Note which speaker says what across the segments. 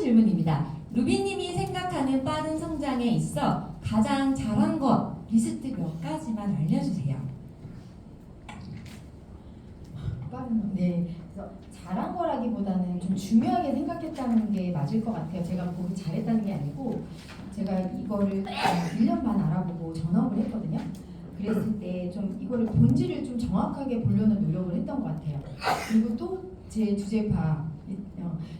Speaker 1: 질문입니다. 루비님이 생각하는 빠른 성장에 있어 가장 잘한 것 리스트 몇 가지만 알려주세요.
Speaker 2: 빠른 네. 그래서 잘한 거라기보다는 좀 중요하게 생각했다는 게 맞을 것 같아요. 제가 보기 잘했다는 게 아니고 제가 이거를 1년 반 알아보고 전업을 했거든요. 그랬을 때 좀 이거를 본질을 좀 정확하게 보려는 노력을 했던 것 같아요. 그리고 또 제 주제파 어,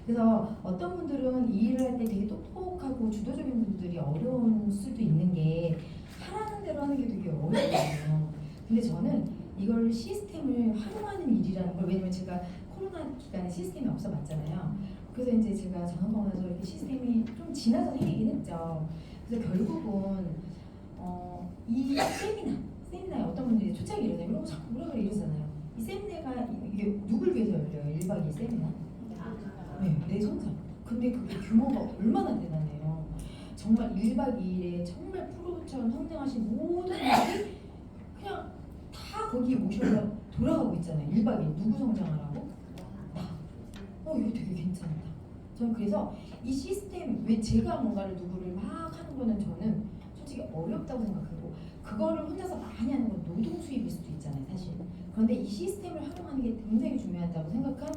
Speaker 2: 그래서 어떤 분들은 이 일을 할 때 되게 똑똑하고 주도적인 분들이 어려운 수도 있는 게 하라는 대로 하는 게 되게 어렵거든요. 근데 저는 이걸 시스템을 활용하는 일이라는 걸 왜냐면 제가 코로나 기간에 시스템이 없어 봤잖아요. 그래서 이제 제가 전업하고 나서 이렇게 시스템이 좀 지나서 생기긴 했죠. 그래서 결국은 어, 이 세미나 세미나에 어떤 분들이 초창기. 이러고 자꾸 뭐라 그래 이러잖아요. 이 세미나가 이게 누굴 위해서 열려요? 1박 2일 세미나? 네, 내 성장. 근데 그게 규모가 얼마나 대단해요. 정말 1박 2일에 정말 프로처럼 성장하신 모든 분들이 그냥 다 거기에 모셔서 돌아가고 있잖아요. 1박 2일 누구 성장하라고? 나. 어 이거 되게 괜찮다. 저는 그래서 이 시스템 왜 제가 뭔가를 누구를 막 하는 거는 저는 솔직히 어렵다고 생각하고 그거를 혼자서 많이 하는 건 노동 수입일 수도. 그런데 이 시스템을 활용하는 게 굉장히 중요하다고 생각한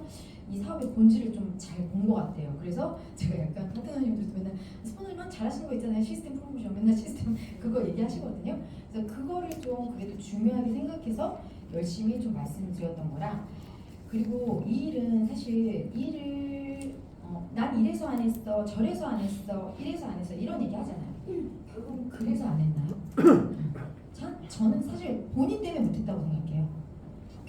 Speaker 2: 이 사업의 본질을 좀 잘 본 것 같아요. 그래서 제가 약간 파트너님들도 맨날 스포너님만 잘하시는 거 있잖아요. 시스템 프로모션 맨날 시스템 그거 얘기하시거든요. 그래서 그거를 좀 그래도 중요하게 생각해서 열심히 좀 말씀드렸던 거라 그리고 이 일은 사실 이 일을 어, 난 이래서 안 했어 저래서 안 했어 이래서 안 했어 이런 얘기 하잖아요. 결국은 그래서 안 했나요? 전, 저는 사실 본인 때문에 못했다고 생각해요.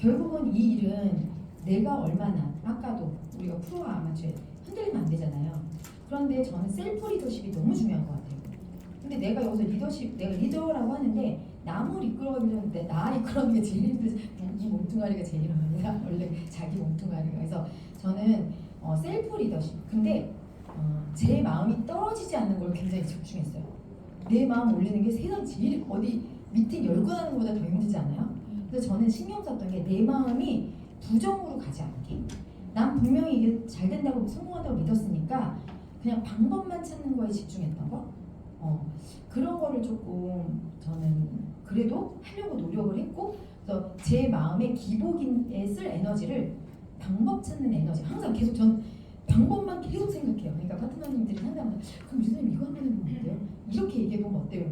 Speaker 2: 결국은 이 일은 내가 얼마나 아까도 우리가 프로와 아마추어 흔들리면 안 되잖아요. 그런데 저는 셀프 리더십이 너무 중요한 것 같아요. 근데 내가 여기서 리더십, 내가 리더라고 하는데 남을 이끌어가려면 내- 나 이끌어가는 게 제일 힘들지. 이 몸뚱아리가 제일 힘듭니다. 원래 자기 몸뚱아리가. 그래서 저는 어, 셀프 리더십. 근데 어, 제 마음이 떨어지지 않는 걸 굉장히 집중했어요. 내 마음 올리는 게 세상 제일 어디 미팅 열고 하는 것보다 더 힘들지 않아요? 그래서 저는 신경 썼던 게 내 마음이 부정으로 가지 않게. 난 분명히 이게 잘 된다고 성공한다고 믿었으니까 그냥 방법만 찾는 거에 집중했던 거. 어, 그런 거를 조금 저는 그래도 하려고 노력을 했고 그래서 제 마음의 기복에 쓸 에너지를 방법 찾는 에너지 항상 계속 전 방법만 계속 생각해요. 그러니까 파트너님들이 상담하면 그럼 유선님 이거 한번 해보면 어때요? 이렇게 얘기해 보면 어때요?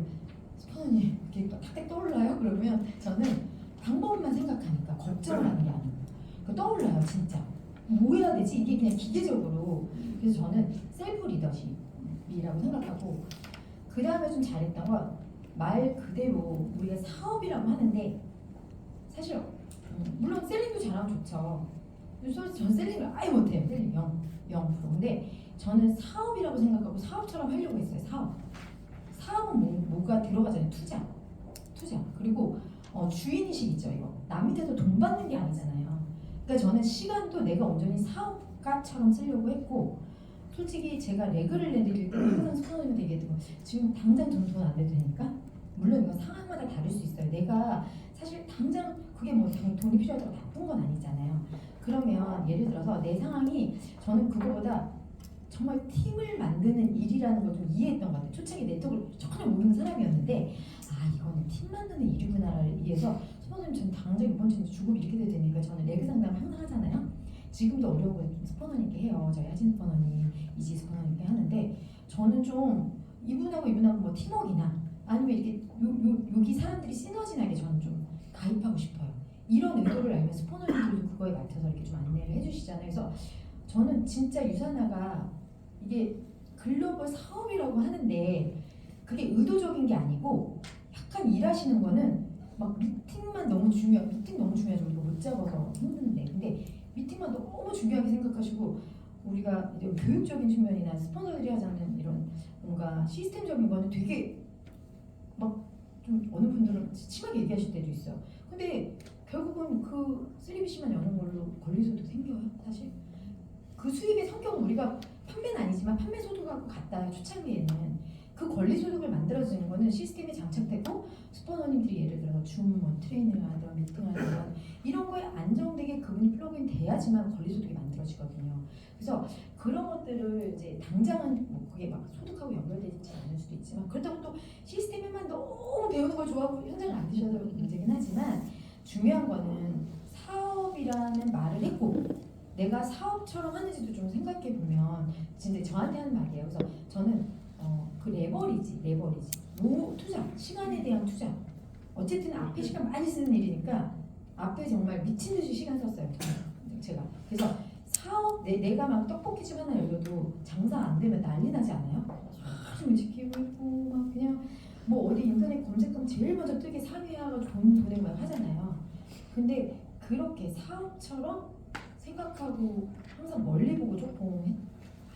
Speaker 2: 스파너님 이렇게 탁탁 떠올라요? 그러면 저는 방법만 생각하니까 걱정을 하는 게 아니고 그 떠올라요 진짜 뭐 해야 되지? 이게 그냥 기계적으로 그래서 저는 셀프 리더십이라고 생각하고 그 다음에 좀 잘했던 건 말 그대로 우리가 사업이라고 하는데 사실 음, 물론 셀링도 잘하면 좋죠. 솔직히 전 셀링을 아예 못해요. 셀링 0, 0%. 근데 저는 사업이라고 생각하고 사업처럼 하려고 했어요. 사업. 사업은 뭐, 뭐가 들어가잖아요. 투자. 투자. 그리고 어, 주인의식 있죠. 이거. 남 밑에서 돈 받는 게 아니잖아요. 그러니까 저는 시간도 내가 온전히 사업가처럼 쓰려고 했고 솔직히 제가 레그를 내드릴 때 항상 스포너님한테 얘기했던 거 지금 당장 돈돈안 내도 되니까 물론 이건 상황마다 다를 수 있어요. 내가 사실 당장 그게 뭐 돈- 돈이 필요하다고 나쁜 건 아니잖아요. 그러면 예를 들어서 내 상황이 저는 그거보다 정말 팀을 만드는 일이라는 걸 좀 이해했던 것 같아요. 초창기 네트워크를 전혀 모르는 사람이었는데 아 이거는 팀 만드는 일이구나를 이해해서 스포너님 전 당장 이번 주에 주급 이렇게 돼야 되니까 저는 레그 상담을 항상 하잖아요. 지금도 어려운 거 스포너님께 해요. 저희 하진 스포너님, 이지 스포너님께 하는데 저는 좀 이분하고 이분하고 뭐 팀워크나 아니면 이렇게 요, 요, 여기 사람들이 시너지 나게 저는 좀 가입하고 싶어요. 이런 의도를 알면 스포너님들도 그거에 맞춰서 이렇게 좀 안내를 해주시잖아요. 그래서 저는 진짜 유산화가 이게 글로벌 사업이라고 하는데 그게 의도적인 게 아니고 약간 일하시는 거는 막 미팅만 너무 중요, 미팅 너무 중요해서 우리가 못 잡아서 힘든데 근데 미팅만 너무 중요하게 생각하시고 우리가 교육적인 측면이나 스폰서들이 하자는 이런 뭔가 시스템적인 거는 되게 막 좀 어느 분들은 심하게 얘기하실 때도 있어요. 근데 결국은 그 3BC만 여는 걸로 권리소득 생겨요, 사실. 그 수입의 성격은 우리가 아니지만 판매 소득하고 같다 초창기에는 그 권리 소득을 만들어주는 거는 시스템이 장착되고 스포너님들이 예를 들어서 줌뭐 트레이닝을 하든 미팅을 하든 이런 거에 안정되게 그분이 플러그인 돼야지만 권리 소득이 만들어지거든요. 그래서 그런 것들을 이제 당장은 뭐 그게 막 소득하고 연결되지 않을 수도 있지만 그렇다고 또 시스템에만 너무 배우는 걸 좋아하고 현장을 안 드셔도 문제긴 하지만 중요한 거는 사업이라는 말을 했고 내가 사업처럼 하는지도 좀 생각해 보면 진짜 저한테 하는 말이에요. 그래서 저는 어, 그 레버리지, 레버리지, 뭐 투자, 시간에 대한 투자. 어쨌든 앞에 시간 많이 쓰는 일이니까 앞에 정말 미친 듯이 시간 썼어요. 제가 그래서 사업 내, 내가 막 떡볶이집 하나 열려도 장사 안 되면 난리 나지 않아요? 좀 지키고 있고 막 그냥 뭐 어디 인터넷 검색하면 제일 먼저 뜨게 사회화가 좋은 돈을 막 하잖아요. 근데 그렇게 사업처럼 생각하고 항상 멀리 보고 조금 해-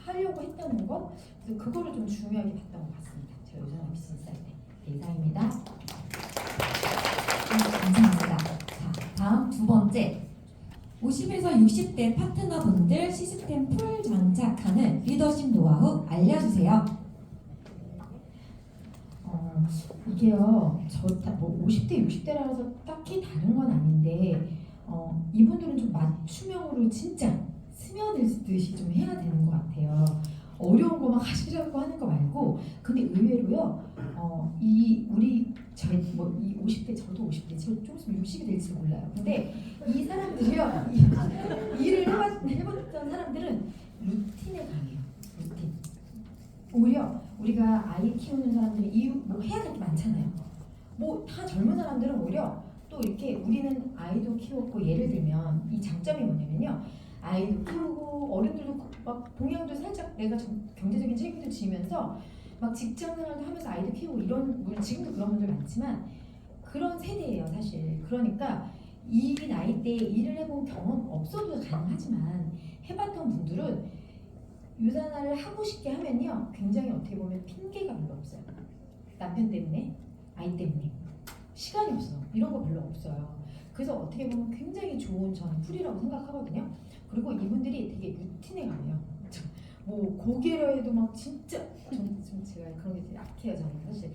Speaker 2: 하려고 했다는 것 그래서 그거를 좀 중요하게 봤던 것 같습니다. 저 요즘 비즈니스 할 때. 네, 이상입니다.
Speaker 1: 감사합니다. 자, 다음 두 번째. 50에서 60대 파트너분들 시스템 풀 장착하는 리더십 노하우 알려주세요.
Speaker 2: 어, 이게요, 저 뭐 50대, 60대라서 딱히 다른 건 아닌데, 어, 이분들은 좀 맞춤형으로 진짜 스며들듯이 좀 해야 되는 것 같아요. 어려운 거만 하시려고 하는 거 말고, 근데 의외로요, 어, 이 우리 저희 뭐이 50대 저도 50대 저좀 있으면 60이 될지 몰라요. 근데 이 사람들이요, 이, 일을 해봤, 해봤던 사람들은 루틴에 강해요. 루틴. 오히려 우리가 아이 키우는 사람들이 이유 뭐 해야 될 게 많잖아요. 뭐 다 젊은 사람들은 오히려 또 이렇게 우리는 아이도 키웠고 예를 들면 이 장점이 뭐냐면요. 아이도 키우고 어른들도 막 동양도 살짝 내가 좀 경제적인 책임도 지면서 막 직장 생활도 하면서 아이도 키우고 이런 물론 지금도 그런 분들 많지만 그런 세대예요 사실. 그러니까 이 나이 때 일을 해본 경험 없어도 가능하지만 해봤던 분들은 유산화를 하고 싶게 하면요 굉장히 어떻게 보면 핑계가 별로 없어요 남편 때문에 아이 때문에 시간이 없어 이런 거 별로 없어요. 그래서 어떻게 보면 굉장히 좋은 저는 풀이라고 생각하거든요. 그리고 이분들이 되게 루틴에 저- 뭐 고개라 해도 막 진짜 좀, 좀 제가 그런 게 되게 약해요 저는. 사실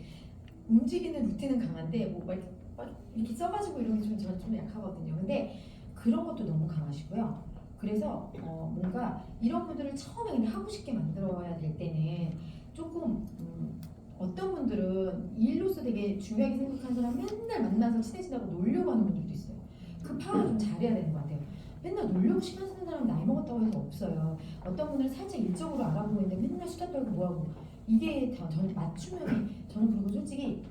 Speaker 2: 움직이는 루틴은 강한데 뭐막 이렇게, 막 이렇게 써가지고 이런 게좀 저는 좀 약하거든요. 근데 그런 것도 너무 강하시고요. 그래서 어, 뭔가 이런 분들을 처음에 그냥 하고 싶게 만들어야 될 때는 조금 음, 어떤 분들은 일로서 되게 중요하게 생각하는 사람 맨날 만나서 친해지다고 놀려고 하는 분들도 있어요. 그 파악을 좀 잘해야 되는 것 같아요. 맨날 놀려고 시간 쓰는 사람 나이 먹었다고 해서 없어요. 어떤 분들은 살짝 일적으로 알아보고 있는데 맨날 수다 떨고 뭐하고 이게 다 저는 맞춤형이 저는 그리고 솔직히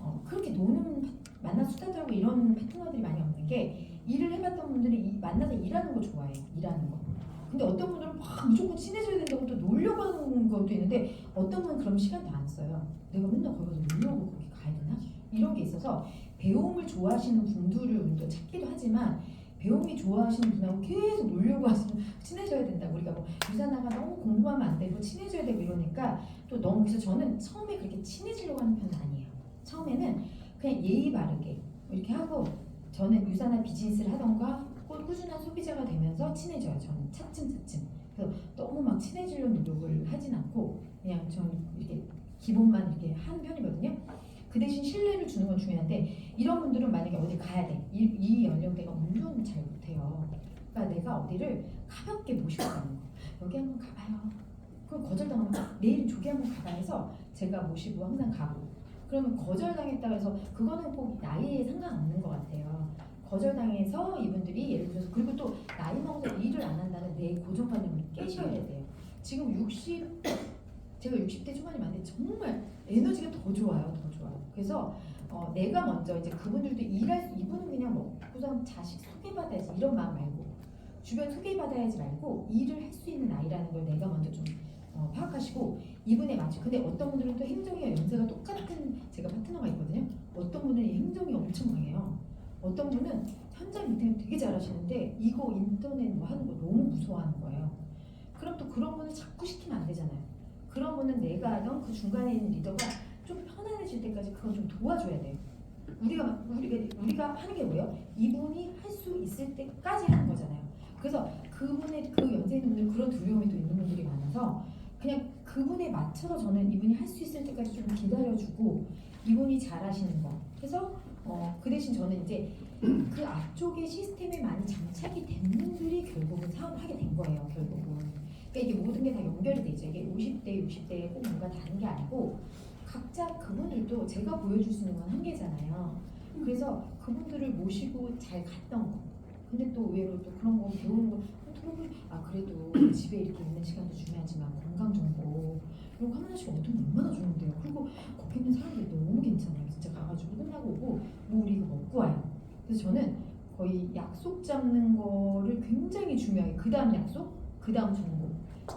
Speaker 2: 어, 그렇게 노는 파- 만나 수다 떨고 이런 파트너들이 많이 없는 게 일을 해봤던 분들이 이- 만나서 일하는 거 좋아해요. 일하는 거. 근데 어떤 분들은 막 무조건 친해져야 된다고 또 놀려고 하는 것도 있는데 어떤 분은 그럼 시간도 안 써요. 내가 맨날 거기 가서 놀려고 거기 가야 되나? 이런 게 있어서 배움을 좋아하시는 분들을 우리가 찾기도 하지만 배움이 좋아하시는 분하고 계속 놀려고 하시면 친해져야 된다. 우리가 뭐 유산화가 너무 공부하면 안 되고 친해져야 되고 이러니까 또 너무 그래서 저는 처음에 그렇게 친해지려고 하는 편은 아니에요. 처음에는 그냥 예의 바르게 이렇게 하고 저는 유산화 비즈니스를 하던가 꾸- 꾸준한 소비자가 되면서 친해져요. 저는 차츰 차츰. 그래서 너무 막 친해지려는 노력을 하진 않고 그냥 저는 이렇게 기본만 이렇게 하는 편이거든요. 그 대신 신뢰를 주는 건 중요한데 이런 분들은 만약에 어디 가야 돼. 이, 이 연령대가 운전을 잘 못해요. 그러니까 내가 어디를 가볍게 모시고 가는 거. 여기 한번 가봐요. 그럼 거절당하면 내일 저기 한번 가봐 해서 제가 모시고 항상 가고 그러면 거절당했다 해서 그거는 꼭 나이에 상관없는 것 같아요. 거절당해서 이분들이 예를 들어서 그리고 또 나이 먹어서 일을 안 한다는 내 고정관념을 깨셔야 돼요. 지금 60 제가 60대 초반이 많은데 정말 에너지가 더 좋아요, 더 좋아요. 그래서 어, 내가 먼저 이제 그분들도 일할 수- 이분은 그냥 먹고선 자식 소개받아야지 이런 마음 말고 주변 소개받아야지 말고 일을 할 수 있는 아이라는 걸 내가 먼저 좀 어, 파악하시고 이분에 맞죠. 근데 어떤 분들은 또 행정이와 연세가 똑같은 제가 파트너가 있거든요. 어떤 분은 이 행정이 엄청 강해요. 어떤 분은 현장 미팅 되게 잘하시는데 이거 인터넷 뭐 하는 거 너무 무서워하는 거예요. 그럼 또 그런 분은 자꾸 시키면 안 되잖아요. 그런 분은 내가 하던 그 중간에 있는 리더가 좀 편안해질 때까지 그건 좀 도와줘야 돼요. 우리가 우리가 우리가 하는 게 뭐예요? 이분이 할 수 있을 때까지 하는 거잖아요. 그래서 그분의 그 연세 있는 분들 그런 두려움이 또 있는 분들이 많아서 그냥 그 그분에 맞춰서 저는 이분이 할 수 있을 때까지 좀 기다려주고 이분이 잘하시는 거 해서 어, 그 대신 저는 이제 그 앞쪽에 시스템에 많이 장착이 된 분들이 결국은 사업을 하게 된 거예요 결국은. 그러니까 이게 모든 게 다 연결이 돼 있죠. 이게 50대 60대에 꼭 뭔가 다른 게 아니고 각자 그분들도 제가 보여줄 수 있는 건 한계잖아요. 그래서 그분들을 모시고 잘 갔던 거. 근데 또 의외로 또 그런 거 배우는 거 아 그래도 집에 이렇게 있는 시간도 중요하지만 건강 정보 이런 거 하나씩 얻으면 얼마나 좋은데요. 그리고 거기 있는 사람들이 너무 괜찮아요. 진짜 가가지고 끝나고 오고 뭐 우리 이거 먹고 와요. 그래서 저는 거의 약속 잡는 거를 굉장히 중요하게 그 다음 약속, 그 다음 정보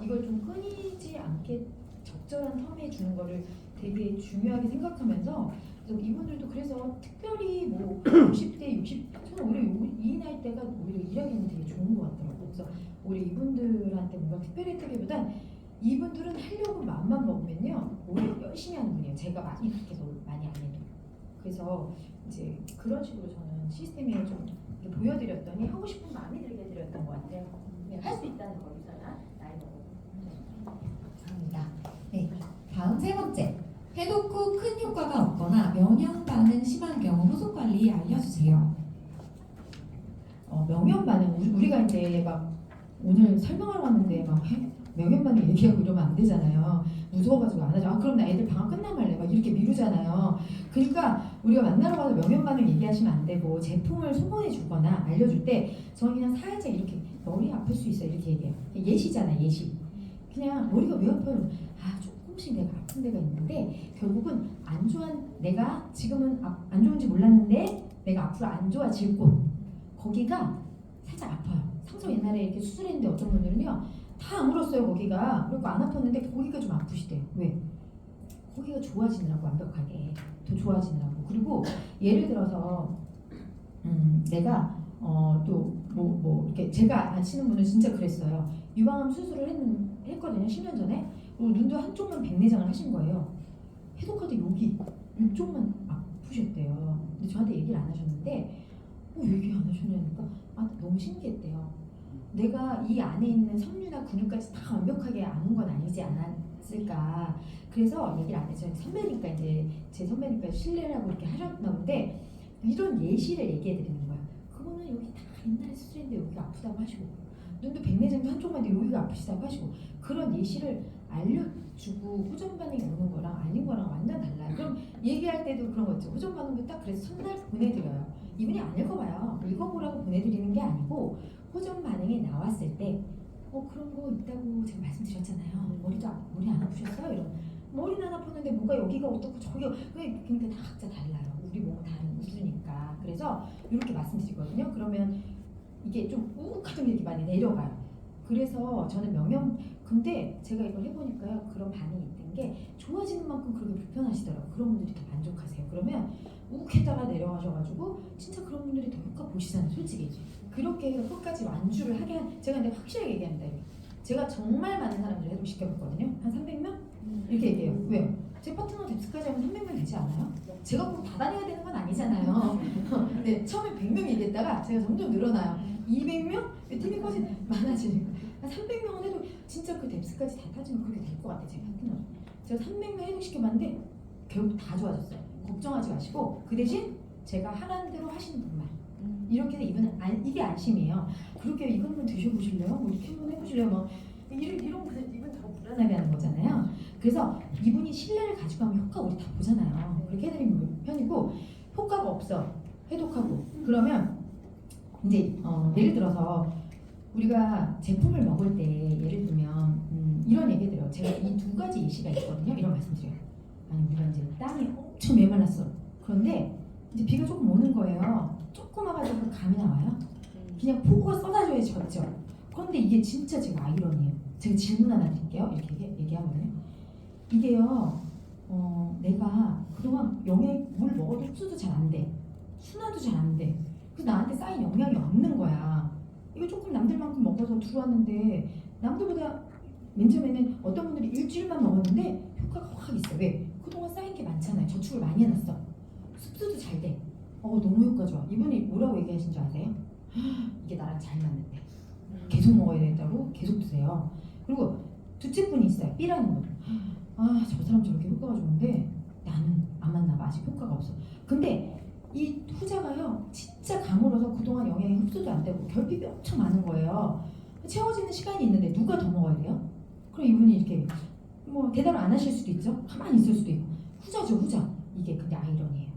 Speaker 2: 이걸 좀 끊이지 않게 적절한 텀에 주는 거를 되게 중요하게 생각하면서 그래서 이분들도 그래서 특별히 뭐 50대, 60 저는 오히려 요- 이 나이 대가 오히려 일하기는 되게 좋은 것 같더라고요. 그래서 오히려 이분들한테 뭔가 특별히 했다기보단 이분들은 하려고 마음만 먹으면요 오히려 열심히 하는 분이에요. 제가 많이 그렇게 뭘 많이 안 해도 그래서 이제 그런 식으로 저는 시스템을 좀 이렇게 보여드렸더니 하고 싶은 마음이 들게 해드렸던 것 같아요. 할수 있다는 거기서나 나이 먹어도
Speaker 1: 감사합니다. 네, 다음 세 번째. 해독 후 큰 효과가 없거나 명형 반응 심한 경우 후속 관리 알려주세요.
Speaker 2: 어, 명현 반응 우리- 우리가 이제 막 오늘 설명하러 왔는데 막 해- 명현 반응 얘기하고 이러면 안 되잖아요. 무서워가지고 안 하죠. 아 그럼 나 애들 방학 끝나면 할래. 막 이렇게 미루잖아요. 그러니까 우리가 만나러 가서 명현 반응 얘기하시면 안 되고 제품을 소개해 주거나 알려줄 때 저는 그냥 살짝 이렇게 머리 아플 수 있어 이렇게 얘기해요. 예시잖아 예시. 그냥 머리가 왜 아파요? 아 조금씩 내가 아픈 데가 있는데 결국은 안 좋은 내가 지금은 아- 안 좋은지 몰랐는데 내가 앞으로 안 좋아질 곳 거기가 살짝 아파요. 상처 옛날에 이렇게 수술했는데 어떤 분들은요 다 아물었어요 거기가 그리고 안 아팠는데 거기가 좀 아프시대요. 왜? 거기가 좋아지느라고 완벽하게 더 좋아지느라고 그리고 예를 들어서 음, 내가 어, 또뭐뭐 이렇게 제가 아시는 분은 진짜 그랬어요. 유방암 수술을 했, 했거든요 10년 전에 눈도 한쪽만 백내장을 하신 거예요. 해독하다 여기 이쪽만 아프셨대요. 근데 저한테 얘기를 안 하셨는데 어, 얘기 안 하셨냐니까 아 너무 신기했대요. 내가 이 안에 있는 섬유나 근육까지 다 완벽하게 아는 건 아니지 않았을까. 그래서 얘기를 안 했어요. 선배니까 이제 제 선배니까 신뢰를 하고 이렇게 하셨나 본데 이런 예시를 얘기해 드리는 거야. 그거는 여기 다 옛날에 수술했는데 여기가 아프다고 하시고 눈도 백내장도 한쪽만 있는데 여기가 아프시다고 하시고 그런 예시를 알려주고 후전 반응이 오는 거랑 아닌 거랑 완전 달라요. 그럼 얘기할 때도 그런 거 있죠. 후전 반응도 딱 그래서 첫날 보내드려요. 이분이 안 읽어봐요. 읽어보라고 보내드리는 게 아니고 호전 반응이 나왔을 때, 어 그런 거 있다고 제가 말씀드렸잖아요. 머리도 아- 머리 안 아프셨어요? 이런 머리는 안 아팠는데 뭐가 여기가 어떻고 저기가 그- 그러니까 다 각자 달라요. 우리 몸은 다른 우주니까. 그래서 이렇게 말씀드리거든요. 그러면 이게 좀 우욱하던 게 이렇게 많이 내려가요. 그래서 저는 명령 근데 제가 이걸 해보니까요 그런 반응이 있던 게 좋아지는 만큼 그렇게 불편하시더라고요. 그런 분들이 더 만족하세요. 그러면 우욱했다가 내려가셔가지고 진짜 그런 분들이 더 효과 보시잖아요. 솔직히 그렇게 해서 끝까지 완주를 하게 한 제가 근데 확실하게. 이거. 제가 정말 많은 사람들을 해독 시켜봤거든요. 한 300명 이렇게 얘기해요. 왜요? 제 파트너 뎁스까지 하면 300명 되지 않아요? 제가 꼭 다 다녀야 되는 건 아니잖아요. 네, 처음에 100명 얘기했다가 제가 점점 늘어나요. 200명? 팀이 커지 많아지니까 한 300명은 해도 진짜 그 뎁스까지 다 타지면 그렇게 될 것 같아요. 제 파트너. 제가 300명 해독시켜봤는데 결국 다 좋아졌어요. 걱정하지 마시고 그 대신 제가 하라는 대로 하시는 분만 이렇게 해서 이분은 안, 이게 안심이에요. 그렇게 이건 한번 드셔보실래요? 뭐 이렇게 한번 해보실래요? 막 이런 이런 거 이분 더 불안하게 하는 거잖아요. 그래서 이분이 신뢰를 가지고 하면 효과 우리 다 보잖아요. 그렇게 해드리는 편이고 효과가 없어 해독하고 그러면 이제 어, 예를 들어서 우리가 제품을 먹을 때 예를 들면 음, 이런 얘기 들어요. 제가 이 두 가지 예시가 있거든요. 이런 말씀드려요. 아니 우리가 이제 땅이 엄청 메말랐어. 그런데 이제 비가 조금 오는 거예요. 조금 와가지고 감이 나와요. 그냥 폭우가 쏟아져야 졌죠. 그런데 이게 진짜 제가 아이러니에요. 제가 질문 하나 드릴게요. 이렇게 얘기- 얘기하거든요. 이게요, 어, 내가 그동안 영양 물 먹어도 흡수도 잘 안 돼. 순화도 잘 안 돼. 그래서 나한테 쌓인 영양이 없는 거야. 이거 조금 남들만큼 먹어서 들어왔는데 남들보다 맨 처음에는 어떤 분들이 일주일만 먹었는데 효과가 확 있어. 왜? 그동안 쌓인 게 많잖아요. 저축을 많이 해놨어. 흡수도 잘 돼. 어 너무 효과 좋아. 이분이 뭐라고 얘기하신 줄 아세요? 이게 나랑 잘 맞는데 계속 먹어야 된다고 계속 드세요. 그리고 두째 분이 있어요. B라는 분. 아, 저 사람 저렇게 효과가 좋은데 나는 안 만나 봐. 아직 효과가 없어. 근데 이 후자가요, 진짜 가물어서 그동안 영양이 흡수도 안 되고 결핍이 엄청 많은 거예요. 채워지는 시간이 있는데 누가 더 먹어야 돼요? 그럼 이분이 이렇게 뭐 대답을 안 하실 수도 있죠. 가만히 있을 수도 있고 후자죠, 후자. 이게 근데 아이러니예요.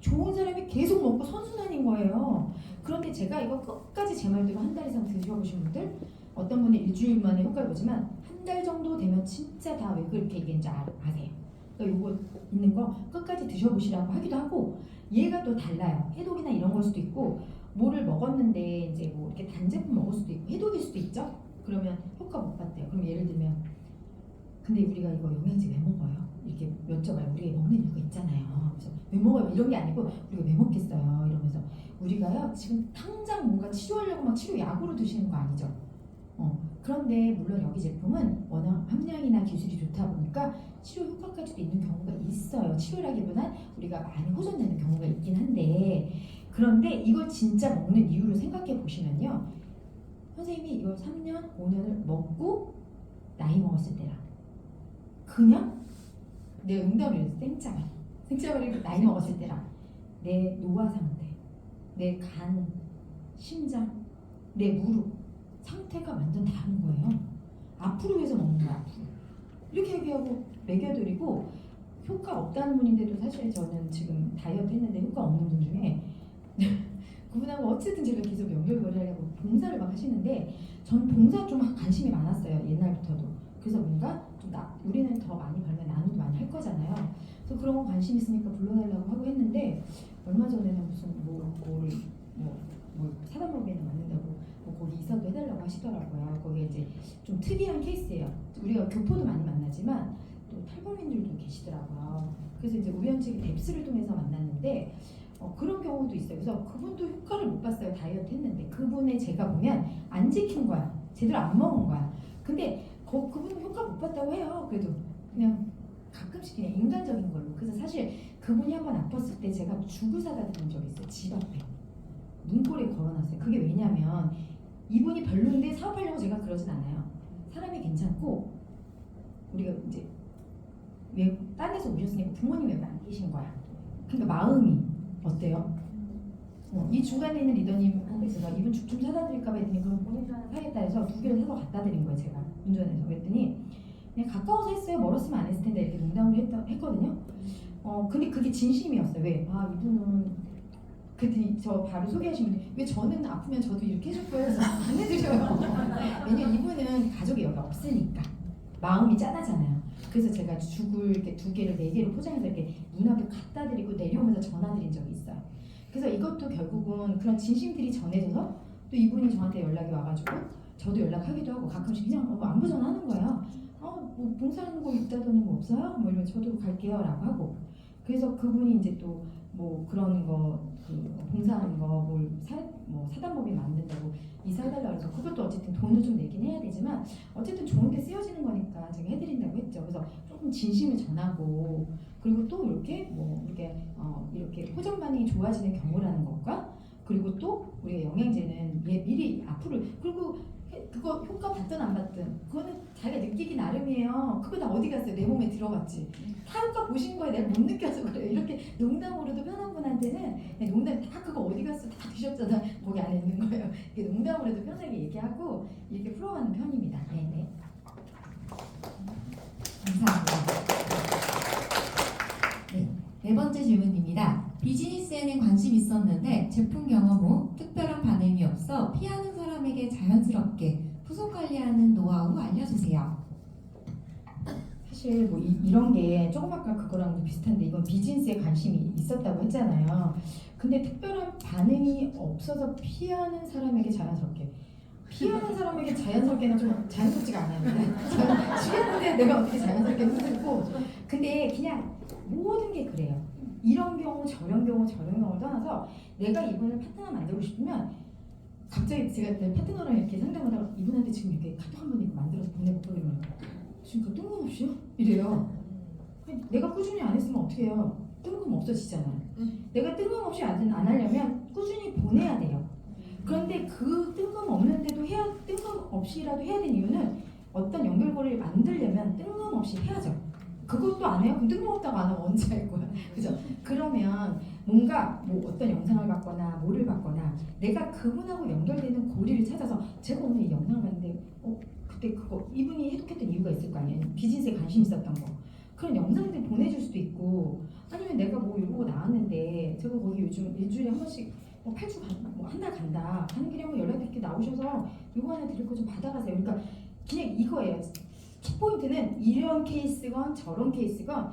Speaker 2: 좋은 사람이 계속 먹고 선순환인 거예요. 그런데 제가 이거 끝까지 제 말대로 한 달 이상 드셔보신 분들 어떤 분은 일주일 만에 효과를 보지만 한 달 정도 되면 진짜 다 왜 그렇게 얘기했는지 아, 아세요. 그러니까 이거 있는 거 끝까지 드셔보시라고 하기도 하고 얘가 또 달라요. 해독이나 이런 걸 수도 있고 뭐를 먹었는데 이제 뭐 이렇게 단 제품 먹을 수도 있고 해독일 수도 있죠. 그러면 효과 못 봤대요. 그럼 예를 들면 근데 우리가 이거 영양제 왜 먹어요? 이렇게 여쭤봐요. 우리가 먹는 이유가 있잖아요. 그래서 왜 먹어요? 이런 게 아니고 우리가 왜 먹겠어요? 이러면서 우리가요 지금 당장 뭔가 치료하려고 막 치료 약으로 드시는 거 아니죠? 어 그런데 물론 여기 제품은 워낙 함량이나 기술이 좋다 보니까 치료 효과까지도 있는 경우가 있어요. 치료라기보단 우리가 많이 호전되는 경우가 있긴 한데 그런데 이걸 진짜 먹는 이유를 생각해 보시면요. 선생님이 이걸 3년, 5년을 먹고 나이 먹었을 때랑 그냥 내 응답을 생짜발 생짜발이 나이 먹었을 때랑 내 노화 상태, 내 간, 심장, 내 무릎 상태가 완전 다른 거예요. 앞으로 위해서 먹는 거야 앞으로. 이렇게 얘기하고 먹여드리고 효과 없다는 분인데도 사실 저는 지금 다이어트 했는데 효과 없는 분 중에 그분하고 어쨌든 제가 계속 연결고리하려고 봉사를 막 하시는데 전 봉사 좀 관심이 많았어요 옛날부터도 그래서 뭔가 좀 나, 우리는 더 많이 벌면 나눔도 많이 할 거잖아요 그래서 그런 거 관심 있으니까 불러달라고 하고 했는데 얼마 전에는 무슨 뭐 뭐를 뭐, 뭐 사단 법인에 맞는다고 뭐 거기 이사도 해달라고 하시더라고요 거기 이제 좀 특이한 케이스예요 우리가 교포도 많이 만나지만 또 탈북민들도 계시더라고요 그래서 이제 우연치 뎁스를 통해서 만났는데 어, 그런 경우도 있어요. 그래서 그분도 효과를 못 봤어요. 다이어트 했는데 그분의 제가 보면 안 지킨 거야. 제대로 안 먹은 거야. 근데 거, 그분은 효과 못 봤다고 해요. 그래도 그냥 가끔씩 그냥 인간적인 걸로. 그래서 사실 그분이 한 번 아팠을 때 제가 죽을 사다 드린 적이 있어요. 집 앞에 문고리에 걸어놨어요. 그게 왜냐면 이분이 별로인데 사업하려고 제가 그러진 않아요. 사람이 괜찮고 우리가 이제 외 딴에서 오셨으니까 부모님 외국 안 계신 거야. 그러니까 마음이 어때요? 어, 이 중간에 있는 리더님한테 제가 이분 죽 좀 사다 드릴까 봐 했더니 그럼 본인도 하나 사겠다 해서 두 개를 사서 갖다 드린 거예요 제가 운전해서 그랬더니 그냥 가까워서 했어요 멀었으면 안 했을 텐데 이렇게 농담을 했다, 했거든요 어 근데 그게 진심이었어요 왜? 아 이분은 그랬더니 저 바로 소개하신 분이 왜 저는 아프면 저도 이렇게 해줄 거예요 안 해드려요 왜냐면 이분은 가족이 여기 없으니까 마음이 짠하잖아요 그래서 제가 죽을 이렇게 두 개를 네 개로 포장해서 이렇게 문 앞에 갖다 드리고 내려오면서 전화 드린 적이 있어요. 그래서 이것도 결국은 그런 진심들이 전해져서 또 이분이 저한테 연락이 와가지고 저도 연락하기도 하고 가끔씩 그냥 어, 안부 전화하는 거예요. 어, 뭐 봉사하는 거 있다더니 뭐 없어요? 뭐 이러면 저도 갈게요라고 하고 그래서 그분이 이제 또 뭐 그런 거 그 봉사하는 거뭘사뭐 사단법인 만든다고 이사해달라 그래서 그것도 어쨌든 돈을 좀 내긴 해야 되지만 어쨌든 좋은데 쓰여지는 거니까 제가 해드린다고 했죠. 그래서 조금 진심을 전하고 그리고 또 이렇게 뭐 이렇게 어 이렇게 호전 반응이 좋아지는 경우라는 것과 그리고 또 우리가 영양제는 얘 미리 앞으로 그리고 해- 그거 효과 받든 안 받든 그거는 자기가 느끼기 나름이에요. 그거 다 어디 갔어요? 내 몸에 들어갔지. 다 효과 보신 거예요. 내가 못 느껴서 그래요. 이렇게 농담으로도 편한 분한테는 그냥 농담 다 그거 어디 갔어? 다 드셨잖아. 거기 안에 있는 거예요. 이렇게 농담으로도 편하게 얘기하고 이렇게 풀어가는 편입니다. 네네.
Speaker 1: 감사합니다. 네, 네 번째 질문입니다. 비즈니스에는 관심 있었는데 제품 경험 후 특별한 반응이 없어 피하는 사람에게 자연스럽게 후속 관리하는 노하우 알려주세요.
Speaker 2: 사실 뭐 이, 런게 조금 아까 그거랑 비슷한데 이건 비즈니스에 관심이 있었다고 했잖아요. 근데 특별한 반응이 없어서 피하는 사람에게 자연스럽게 피하는 사람에게 자연스럽게는 좀 자연스럽지가 않아요. 주변인데 내가 어떻게 자연스럽게 흔들고 근데 그냥 모든 게 그래요. 이런 경우 저런 경우 저런 경우를 떠나서 내가 이분을 파트너 만들고 싶으면 갑자기 제가 내 파트너랑 이렇게 상담하다가 이분한테 지금 이렇게 카톡 한 번 이렇게 만들어서 보내고 그러면 지금 그 뜬금없이요? 이래요. 아니, 내가 꾸준히 안 했으면 어떻게 해요? 뜬금 없어지잖아요. 내가 뜬금없이 안, 안 하려면 꾸준히 보내야 돼요. 그런데 그 뜬금없는데도 해야 뜬금없이라도 해야 되는 이유는 어떤 연결고리를 만들려면 뜬금없이 해야죠. 그것도 안 해요? 그럼 뜬금없다고 안 하면 언제 할 거야? 그죠? 그러면 뭔가 뭐 어떤 영상을 봤거나 뭐를 봤거나 내가 그분하고 연결되는 고리를 찾아서 제가 오늘 이 영상을 봤는데 어 그때 그거 이분이 해독했던 이유가 있을 거 아니에요? 비즈니스에 관심 있었던 거 그런 영상들 보내줄 수도 있고 아니면 내가 뭐 이러고 나왔는데 제가 거기 요즘 일주일에 한 번씩 뭐 8주 간, 뭐한 달 간다 가는 길에 한번 연락드릴게 나오셔서 이거 하나 드릴 거 좀 받아가세요 그러니까 그냥 이거예요 키포인트는 이런 케이스건 저런 케이스건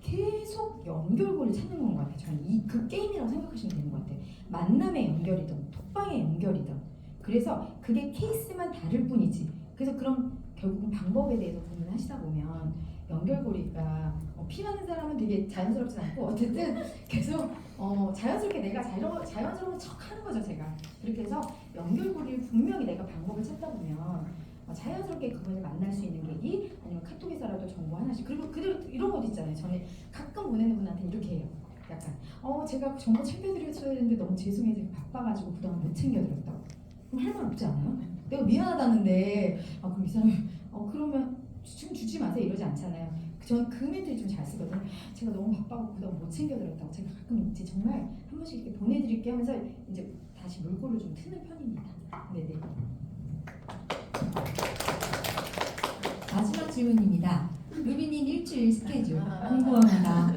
Speaker 2: 계속 연결고를 찾는 건 것 같아요. 저는 이 그 게임이라고 생각하시면 되는 것 같아요. 만남의 연결이든 톡방의 연결이든 그래서 그게 케이스만 다를 뿐이지. 그래서 그럼 결국은 방법에 대해서 고민하시다 보면 연결고리가 어, 피하는 사람은 되게 자연스럽진 않고 어쨌든 계속 어, 자연스럽게 내가 자연, 자연스러운 척 하는 거죠 제가 그렇게 해서 연결고리를 분명히 내가 방법을 찾다 보면 어, 자연스럽게 그분을 만날 수 있는 계기 아니면 카톡에서라도 정보 하나씩. 그리고 그대로 이런 것도 있잖아요. 저는 가끔 보내는 분한테 이렇게 해요. 약간 어 제가 정보 챙겨드렸어야 되는데 너무 죄송해요 제가 바빠가지고 그동안 못 챙겨드렸다고. 그럼 할 말 없지 않아요? 내가 미안하다는데 아 그럼 이 사람이 어 그러면 지금 주지 마세요. 이러지 않잖아요. 저는 그 멘트를 좀 잘 쓰거든요. 제가 너무 바빠고 그동안 못 챙겨드렸다고 제가 가끔 이제 정말 한 번씩 이렇게 보내드릴게 하면서 이제 다시 물꼬를 좀 트는 편입니다. 네네
Speaker 1: 마지막 질문입니다. 루비님 일주일 스케줄 궁금합니다.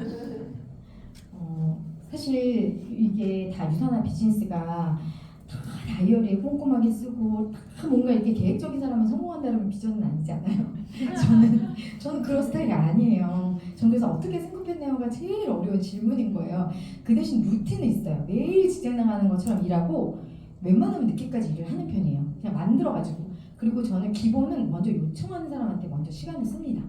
Speaker 2: 어, 사실 이게 다 유산화 비즈니스가 다 다이어리에 꼼꼼하게 쓰고 다 뭔가 이렇게 계획적인 사람은 성공한다는 비전은 아니잖아요. 저는 저는 그런 스타일이 아니에요. 저는 그래서 어떻게 생각했나요가 제일 어려운 질문인 거예요. 그 대신 루틴은 있어요. 매일 직장 나가는 것처럼 일하고 웬만하면 늦게까지 일을 하는 편이에요. 그냥 만들어가지고 그리고 저는 기본은 먼저 요청하는 사람한테 먼저 시간을 씁니다.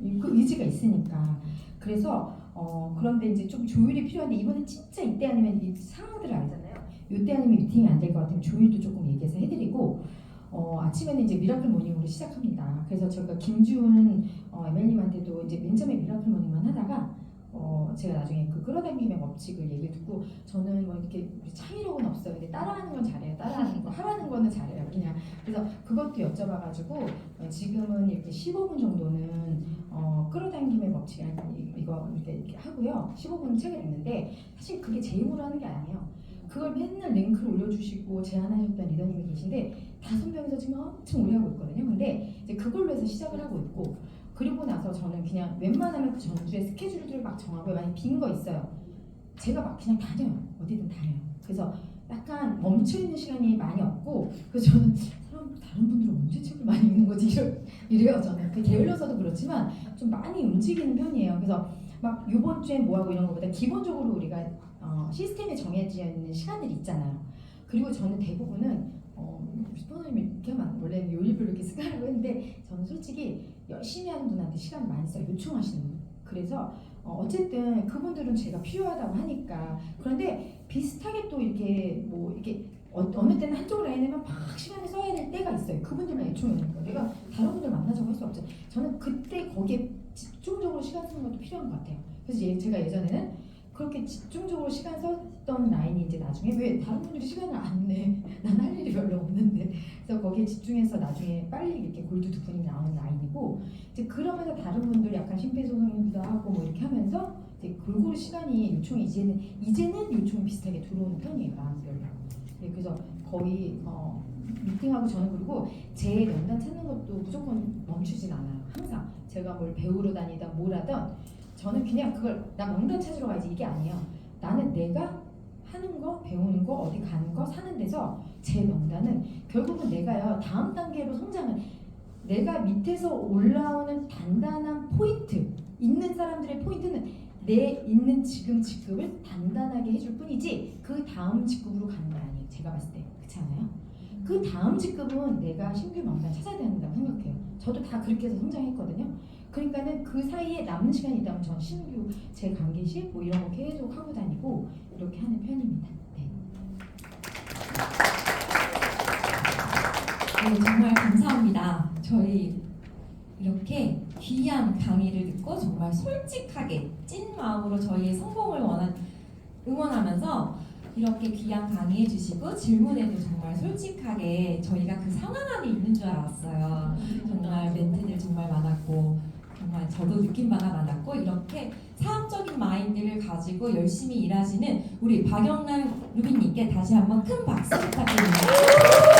Speaker 2: 이- 그 의지가 있으니까. 그래서 어, 그런데 이제 좀 조율이 필요한데 이번엔 진짜 이때 아니면 이 상황들을 알잖아요. 이때 아니면 미팅이 안 될 것 같으면 조율도 조금 얘기해서 해드리고 어, 아침에는 이제 미라클 모닝으로 시작합니다. 그래서 제가 김지훈 어, ML님한테도 이제 맨 처음에 미라클 모닝만 하다가 어, 제가 나중에 그 끌어당김의 법칙을 얘기를 듣고 저는 뭐 이렇게 창의력은 없어요. 근데 따라하는 건 잘해요. 따라하는 거 하라는 거는 잘해요. 그냥 그래서 그것도 여쭤봐가지고 어, 지금은 이렇게 15분 정도는 어, 끌어당김의 법칙 아니 이거 이렇게, 이렇게 하고요. 15분 책을 읽는데 사실 그게 제 힘으로 하는 게 아니에요. 그걸 맨날 링크를 올려주시고 제안하셨던 리더님이 계신데 다섯 명이서 지금 엄청 오래 하고 있거든요. 근데 이제 그걸로 해서 시작을 하고 있고 그리고 나서 저는 그냥 웬만하면 그 전주에 스케줄들을 막 정하고 많이 빈 거 있어요. 제가 막 그냥 다녀요. 어디든 다녀요. 그래서 약간 멈춰 있는 시간이 많이 없고 그래서 저는 사람 다른 분들은 언제 책을 많이 읽는 거지 이래요 저는 그 게을러서도 그렇지만 좀 많이 움직이는 편이에요. 그래서 막 이번 주에 뭐 하고 이런 것보다 기본적으로 우리가 어, 시스템에 정해져 있는 시간들이 있잖아요. 그리고 저는 대부분은 어, 스포너님이 이렇게 하면 원래는 요일별로 이렇게 쓰라고 했는데 저는 솔직히 열심히 하는 분한테 시간을 많이 써요. 요청하시는 분. 그래서 어, 어쨌든 그분들은 제가 필요하다고 하니까 그런데 비슷하게 또 이렇게 뭐 이렇게 어, 어느 때는 한쪽 라인에만 막 시간을 써야 될 때가 있어요. 그분들만 요청하는 거. 내가 다른 분들 만나자고 할 수 없죠. 저는 그때 거기에 집중적으로 시간 쓰는 것도 필요한 것 같아요. 그래서 예- 제가 예전에는 그렇게 집중적으로 시간 썼던 라인이 이제 나중에 왜 다른 분들이 시간을 안 내? 난 할 일이 별로 없는데 그래서 거기에 집중해서 나중에 빨리 이렇게 골드 두 분이 나오는 라인이고 이제 그러면서 다른 분들 약간 심폐소생도 하고 뭐 이렇게 하면서 이제 골고루 시간이 요청이 이제는 이제는 요청이 비슷하게 들어오는 편이에요 마음대로. 네, 그래서 거의 어, 미팅하고 저는 그리고 제 명단 찾는 것도 무조건 멈추진 않아요. 항상 제가 뭘 배우러 다니다 뭘 하든 저는 그냥 그걸 나 명단 찾으러 가야지 이게 아니에요. 나는 내가 하는 거, 배우는 거, 어디 가는 거, 사는 데서 제 명단은 결국은 내가요 다음 단계로 성장은 내가 밑에서 올라오는 단단한 포인트 있는 사람들의 포인트는 내 있는 지금 직급을 단단하게 해줄 뿐이지 그 다음 직급으로 가는 건 아니에요. 제가 봤을 때 그렇지 않아요? 그 다음 직급은 내가 신규 명단 찾아야 된다고 생각해요. 저도 다 그렇게 해서 성장했거든요. 그러니까는 그 사이에 남는 시간이 있다면 전 신규 제 관계식 뭐 이런 거 계속 하고 다니고 이렇게 하는 편입니다. 네.
Speaker 1: 네, 정말 감사합니다. 저희 이렇게 귀한 강의를 듣고 정말 솔직하게 찐 마음으로 저희의 성공을 원한 응원하면서 이렇게 귀한 강의해 주시고 질문에도 정말 솔직하게 저희가 그 상황 안에 있는 줄 알았어요. 정말 멘트들 정말 많았고 정말 저도 느낀 바가 많았고 이렇게 사업적인 마인드를 가지고 열심히 일하시는 우리 박영란 루비님께 다시 한번 큰 박수 부탁드립니다.